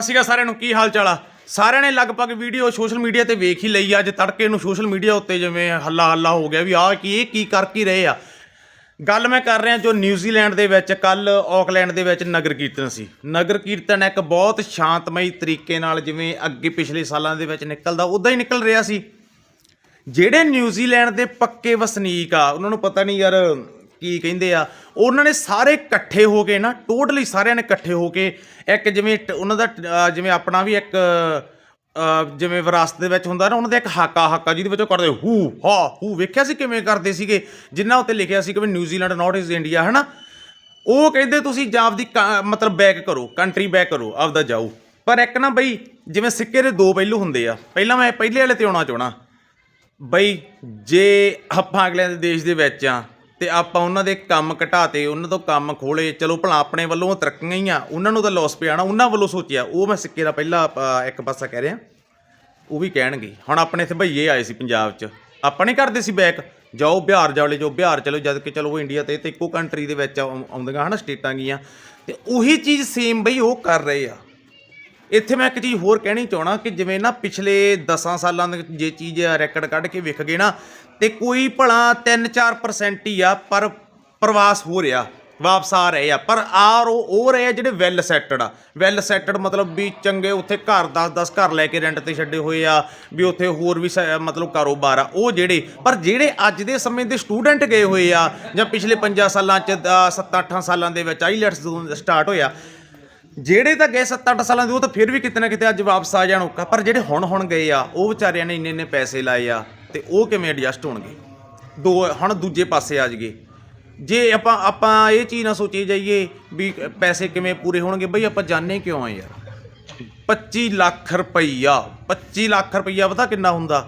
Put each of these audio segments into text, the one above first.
ਸੀਗਾ ਸਾਰਿਆਂ ਨੂੰ, ਕੀ ਹਾਲ ਚਾਲ ਆ? ਸਾਰਿਆਂ ਨੇ ਲਗਭਗ ਵੀਡੀਓ ਸੋਸ਼ਲ ਮੀਡੀਆ ਤੇ ਵੇਖ ਹੀ ਲਈ ਆ, ਅੱਜ ਤੜਕੇ ਨੂੰ ਸੋਸ਼ਲ ਮੀਡੀਆ ਉੱਤੇ ਜਿਵੇਂ ਹੱਲਾ ਹੱਲਾ ਹੋ ਗਿਆ ਵੀ ਆਹ ਕੀ, ਇਹ ਕੀ ਕਰ ਕੀ ਰਹੇ ਆ। ਗੱਲ ਮੈਂ ਕਰ ਰਿਹਾ ਜੋ ਨਿਊਜ਼ੀਲੈਂਡ ਦੇ ਵਿੱਚ ਕੱਲ ਆਕਲੈਂਡ ਦੇ ਵਿੱਚ ਨਗਰ ਕੀਰਤਨ ਸੀ। ਨਗਰ ਕੀਰਤਨ ਇੱਕ ਬਹੁਤ ਸ਼ਾਂਤਮਈ ਤਰੀਕੇ ਨਾਲ ਜਿਵੇਂ ਅੱਗੇ ਪਿਛਲੇ ਸਾਲਾਂ ਦੇ ਵਿੱਚ ਨਿਕਲਦਾ ਉਦਾਂ ਹੀ ਨਿਕਲ ਰਿਹਾ ਸੀ। ਜਿਹੜੇ ਨਿਊਜ਼ੀਲੈਂਡ ਦੇ ਪੱਕੇ ਵਸਨੀਕ ਆ, ਉਹਨਾਂ ਨੂੰ ਪਤਾ ਨਹੀਂ ਯਾਰ ਕੀ ਕਹਿੰਦੇ ਆ, ਉਹਨਾਂ ਨੇ ਸਾਰੇ ਇਕੱਠੇ ਹੋ ਕੇ ਨਾ ਟੋਟਲੀ ਸਾਰਿਆਂ ਨੇ ਇਕੱਠੇ ਹੋ ਕੇ ਇੱਕ ਜਿਵੇਂ ਟ- ਉਹਨਾਂ ਦਾ ਜਿਵੇਂ ਆਪਣਾ ਵੀ ਇੱਕ ਜਿਵੇਂ ਵਿਰਾਸਤ ਦੇ ਵਿੱਚ ਹੁੰਦਾ ਨਾ, ਉਹਨਾਂ ਦਾ ਇੱਕ ਹਾਕਾ ਹਾਕਾ, ਜਿਹਦੇ ਵਿੱਚ ਉਹ ਕਰਦੇ ਹੂ, ਹਾ, ਹੂ, ਵੇਖਿਆ ਸੀ ਕਿਵੇਂ ਕਰਦੇ ਸੀਗੇ? ਜਿੰਨਾ ਉੱਤੇ ਲਿਖਿਆ ਸੀ ਕਿ ਵੀ New Zealand not is India ਹਨਾ? ਉਹ ਕਹਿੰਦੇ ਤੁਸੀਂ ਜਾਂ ਆਪਦੀ ਕ- ਮਤਲਬ ਬੈਕ ਕਰੋ ਕੰਟਰੀ ਬੈਕ ਕਰੋ, ਆਪਦਾ ਜਾਓ। ਪਰ ਇੱਕ ਨਾ ਬਈ, ਜਿਵੇਂ ਸਿੱਕੇ ਦੇ ਦੋ ਪਹਿਲੂ ਹੁੰਦੇ ਆ, ਪਹਿਲਾਂ ਮੈਂ ਪਹਿਲੇ ਵਾਲੇ ਤੇ ਆਉਣਾ ਚਾਹਣਾ ਬਈ, ਜੇ ਆਪਾਂ ਅਗਲੇ ਦੇ ਦੇਸ਼ ਦੇ ਵਿੱਚ ਆ ਤੇ ਆਪਾਂ ਉਹਨਾਂ ਦੇ ਕੰਮ ਘਟਾਤੇ, ਉਹਨਾਂ ਤੋਂ ਕੰਮ ਖੋਲੇ। ਚਲੋ ਭਲਾ ਆਪਣੇ ਵੱਲੋਂ ਤਰੱਕੀਆਂ ਹੀ ਆ, ਉਹਨਾਂ ਨੂੰ ਤਾਂ ਲਾਸ ਪਿਆ ਨਾ, ਉਹਨਾਂ ਵੱਲੋਂ ਸੋਚਿਆ। ਉਹ ਮੈਂ ਸਿੱਕੇ ਦਾ ਪਹਿਲਾ ਇੱਕ ਪਾਸਾ ਕਹਿ ਰਿਹਾ। ਉਹ ਵੀ ਕਹਿਣਗੇ। ਹੁਣ ਆਪਣੇ ਇੱਥੇ ਭਈਏ ਆਏ ਸੀ ਪੰਜਾਬ 'ਚ। ਆਪਾਂ ਨਹੀਂ ਕਰਦੇ ਸੀ ਬੈਕ ਜਾਓ ਬਿਹਾਰ ਜਾਓ ਲੈ ਜਾਓ ਬਿਹਾਰ ਚਲੋ, ਜਦ ਕਿ ਚਲੋ ਉਹ ਇੰਡੀਆ ਤੇ ਤੇ ਇੱਕੋ ਕੰਟਰੀ ਦੇ ਵਿੱਚ ਆਉਂ- ਆਉਂਦੀਆਂ ਹਨਾ, ਸਟੇਟਾਂ ਗੀਆਂ। ਤੇ ਉਹੀ ਚੀਜ਼ ਸੇਮ ਬਈ ਉਹ ਕਰ ਰਹੇ ਆ। ਇੱਥੇ ਮੈਂ ਇੱਕ ਚੀਜ਼ ਹੋਰ ਕਹਿਣੀ ਚਾਹਣਾ ਕਿ ਜਿਵੇਂ ਨਾ ਪਿਛਲੇ 10 ਸਾਲਾਂ ਦੇ ਜੇ ਚੀਜ਼ ਰੈਕਡ ਕੱਢ ਕੇ ਵਿਖ ਗਏ ਨਾ, ਤੇ ਕੋਈ ਭਲਾ 3-4% ਹੀ ਆ, ਪਰ ਪ੍ਰਵਾਸ ਹੋ ਰਿਹਾ, ਵਾਪਸ ਆ ਰਹੇ ਆ। ਪਰ ਆਰ ਉਹ ਉਹ ਰਹੇ ਆ ਜਿਹੜੇ ਵੈਲ ਸੈਟਡ ਆ। ਵੈਲ ਸੈਟਡ ਮਤਲਬ ਵੀ ਚੰਗੇ ਉੱਥੇ ਘਰ 10-10 ਘਰ ਲੈ ਕੇ ਰੈਂਟ ਤੇ ਛੱਡੇ ਹੋਏ ਆ, ਵੀ ਉੱਥੇ ਹੋਰ ਵੀ ਸ- ਮਤਲਬ ਕਾਰੋਬਾਰ ਆ। ਉਹ ਜਿਹੜੇ, ਪਰ ਜਿਹੜੇ ਅੱਜ ਦੇ ਸਮੇਂ ਦੇ ਸਟੂਡੈਂਟ ਗਏ ਹੋਏ ਆ, ਜਾਂ ਪਿਛਲੇ 5 ਸਾਲਾਂ ਚ 7-8 ਸਾਲਾਂ ਦੇ ਵਿੱਚ ਆਈਲੈਟਸ ਸਟਾਰਟ ਹੋਇਆ ਜਿਹੜੇ ਤਾਂ ਗਏ 7-8 ਸਾਲਾਂ ਦੇ, ਉਹ ਤਾਂ ਫਿਰ ਵੀ ਕਿਤੇ ਨਾ ਕਿਤੇ ਅੱਜ ਵਾਪਸ ਆ ਜਾਣ ਔਕਾ ਪਰ ਜਿਹੜੇ ਹੁਣ ਹੁਣ ਗਏ ਆ, ਉਹ ਵਿਚਾਰਿਆਂ ਨੇ ਇੰਨੇ ਇੰਨੇ ਪੈਸੇ ਲਾਏ ਆ ਤੇ ਉਹ ਕਿਵੇਂ ਐਡਜਸਟ ਹੋਣਗੇ? ਦੋ ਹੁਣ ਦੂਜੇ ਪਾਸੇ ਆ ਜਾਈਏ। ਜੇ ਆਪਾਂ ਆਪਾਂ ਇਹ ਚੀਜ਼ ਨਾ ਸੋਚੀ ਜਾਈਏ ਵੀ ਪੈਸੇ ਕਿਵੇਂ ਪੂਰੇ ਹੋਣਗੇ, ਬਈ ਆਪਾਂ ਜਾਣੇ ਕਿਉਂ ਆ ਯਾਰ? 25 ਲੱਖ ਰੁਪਈਆ 25 ਲੱਖ ਰੁਪਈਆ ਪਤਾ ਕਿੰਨਾ ਹੁੰਦਾ?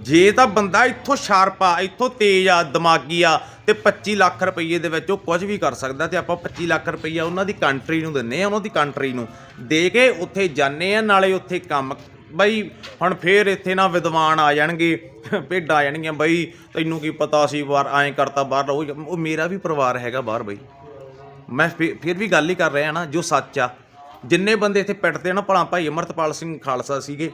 ਜੇ ਤਾਂ ਬੰਦਾ ਇੱਥੋਂ ਸ਼ਾਰਪ ਆ ਇੱਥੋਂ ਤੇਜ਼ ਆ, ਦਿਮਾਗੀ ਆ, ਤੇ 25 ਲੱਖ ਰੁਪਈਏ ਦੇ ਵਿੱਚ ਉਹ ਕੁਝ ਵੀ ਕਰ ਸਕਦਾ ਤੇ ਆਪਾਂ 25 ਲੱਖ ਰੁਪਈਆ ਉਹਨਾਂ ਦੀ ਕੰਟਰੀ ਨੂੰ ਦਿੰਨੇ ਆ ਉਹਨਾਂ ਦੀ ਕੰਟਰੀ ਨੂੰ। ਦੇ ਕੇ ਉੱਥੇ ਜਾਣੇ ਆ ਨਾਲੇ ਉੱਥੇ ਕੰਮ। ਬਈ, ਹੁਣ ਫੇਰ ਇੱਥੇ ਨਾ ਵਿਦਵਾਨ ਆ ਜਾਣਗੇ, ਭੇਡਾਂ ਆ ਜਾਣਗੀਆਂ, ਬਈ, ਤੈਨੂੰ ਕੀ ਪਤਾ ਸੀ ਬਾਹਰ ਐਂ ਕਰਤਾ, ਬਾਹਰ ਰਹੋ, ਉਹ ਮੇਰਾ ਵੀ ਪਰਿਵਾਰ ਹੈਗਾ ਬਾਹਰ ਬਈ। ਮੈਂ ਫਿਰ ਫਿਰ ਵੀ ਗੱਲ ਹੀ ਕਰ ਰਿਹਾ ਨਾ, ਜੋ ਸੱਚ ਆ। ਜਿੰਨੇ ਬੰਦੇ ਇੱਥੇ ਪਿੱਟਦੇ ਨਾ, ਭਲਾ ਭਾਈ ਅਮਰਤਪਾਲ ਸਿੰਘ ਖਾਲਸਾ ਸੀਗੇ,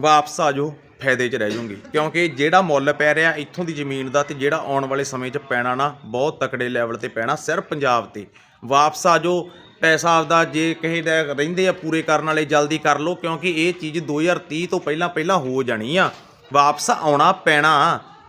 ਵਾਪਸ ਆ ਜਾਓ। ਫਾਇਦੇ 'ਚ ਰਹਿ ਜਾਓਗੇ ਕਿਉਂਕਿ ਜਿਹੜਾ ਮੁੱਲ ਪੈ ਰਿਹਾ ਇੱਥੋਂ ਦੀ ਜ਼ਮੀਨ ਦਾ ਤੇ ਜਿਹੜਾ ਆਉਣ ਵਾਲੇ ਸਮੇਂ 'ਚ ਪੈਣਾ ਨਾ ਬਹੁਤ ਤਕੜੇ ਲੈਵਲ ਤੇ ਪੈਣਾ ਸਿਰਫ ਪੰਜਾਬ ਤੇ। ਵਾਪਸ ਆ ਜਾਓ ਪੈਸਾ ਆਪਦਾ ਜੇ ਕਿਸੇ ਦਾ ਰਹਿੰਦੇ ਆ ਪੂਰੇ ਕਰਨ ਵਾਲੇ ਜਲਦੀ ਕਰ ਲਓ ਕਿਉਂਕਿ ਇਹ ਚੀਜ਼ 2030 ਤੋਂ ਪਹਿਲਾਂ ਪਹਿਲਾਂ ਹੋ ਜਾਣੀ ਆ। ਵਾਪਸ ਆਉਣਾ ਪੈਣਾ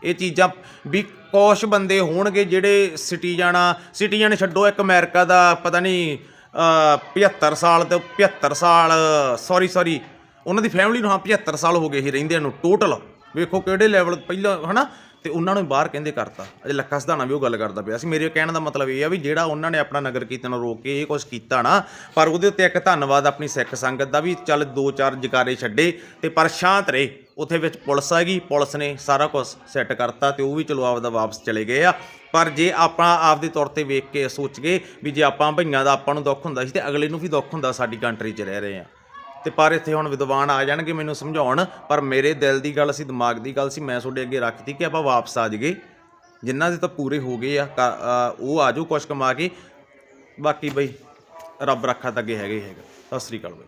ਇਹ ਚੀਜ਼ਾਂ ਵੀ ਕੁਛ ਬੰਦੇ ਹੋਣਗੇ ਜਿਹੜੇ ਸਿਟੀਜ਼ਨ ਆ। ਸਿਟੀਜ਼ਨ ਛੱਡੋ ਇੱਕ ਅਮਰੀਕਾ ਦਾ ਪਤਾ ਨਹੀਂ ਅ, 75 ਸਾਲ ਤੇ 75 ਸਾਲ ਸੌਰੀ ਸੌਰੀ ਉਹਨਾਂ ਦੀ ਫੈਮਿਲੀ ਨੂੰ ਹਾਂ 75 ਸਾਲ ਹੋ ਗਏ ਸੀ ਰਹਿੰਦਿਆਂ ਨੂੰ ਟੋਟਲ ਵੇਖੋ ਕਿਹੜੇ ਲੈਵਲ ਪਹਿਲਾਂ, ਹਨਾ? ਤੇ ਉਹਨਾਂ ਨੂੰ ਬਾਹਰ ਕਹਿੰਦੇ ਕਰਤਾ। ਅਜੇ ਲੱਖਾ ਸਧਾਣਾ ਵੀ ਉਹ ਗੱਲ ਕਰਦਾ ਪਿਆ ਸੀ। ਮੇਰੇ ਕਹਿਣ ਦਾ ਮਤਲਬ ਇਹ ਆ ਵੀ ਜਿਹੜਾ ਉਹਨਾਂ ਨੇ ਆਪਣਾ ਨਗਰ ਕੀਰਤਨ ਰੋਕ ਕੇ ਇਹ ਕੁਝ ਕੀਤਾ ਨਾ, ਪਰ ਉਹਦੇ ਉੱਤੇ ਇੱਕ ਧੰਨਵਾਦ ਆਪਣੀ ਸਿੱਖ ਸੰਗਤ ਦਾ ਵੀ, ਚੱਲ ਦੋ ਚਾਰ ਜਕਾਰੇ ਛੱਡੇ ਤੇ ਪਰ ਸ਼ਾਂਤ ਰਹੇ। ਉੱਥੇ ਵਿੱਚ ਪੁਲਿਸ ਹੈਗੀ ਪੁਲਿਸ ਨੇ ਸਾਰਾ ਕੁਝ ਸੈੱਟ ਕਰਤਾ ਤੇ ਉਹ ਵੀ ਚਲੋ ਆਪਦਾ ਵਾਪਸ ਚਲੇ ਗਏ ਆ। ਪਰ ਜੇ ਆਪਾਂ ਆਪਦੇ ਤੌਰ ਤੇ ਵੇਖ ਕੇ ਸੋਚ ਗਏ ਵੀ ਜੇ ਆਪਾਂ ਭਈਆਂ ਦਾ ਆਪਾਂ ਨੂੰ ਦੁੱਖ ਹੁੰਦਾ ਸੀ ਤੇ ਅਗਲੇ ਨੂੰ ਵੀ ਦੁੱਖ ਹੁੰਦਾ ਸਾਡੀ ਕੰਟਰੀ 'ਚ ਰਹਿ ਰਹੇ ਆ। ਤੇ ਪਰ ਇੱਥੇ ਹੁਣ ਵਿਦਵਾਨ ਆ ਜਾਣਗੇ ਮੈਨੂੰ ਸਮਝਾਉਣ ਪਰ ਮੇਰੇ ਦਿਲ ਦੀ ਗੱਲ ਸੀ ਦਿਮਾਗ ਦੀ ਗੱਲ ਸੀ ਮੈਂ ਤੁਹਾਡੇ ਅੱਗੇ ਰੱਖਤੀ ਕਿ ਆਪਾਂ ਵਾਪਸ ਆ ਜਾਈਏ। ਜਿਨ੍ਹਾਂ ਦੇ ਤਾਂ ਪੂਰੇ ਹੋ ਗਏ ਆ ਕ- ਅ, ਉਹ ਆਜੋ ਕੁਛ ਕਮਾ ਕੇ। ਬਾਕੀ ਬਈ ਰੱਬ ਰੱਖਾ ਤਾਂ ਅੱਗੇ ਹੈਗੇ ਹੀ ਹੈਗਾ। ਸਤਿ ਸ੍ਰੀ ਅਕਾਲ ਬਈ।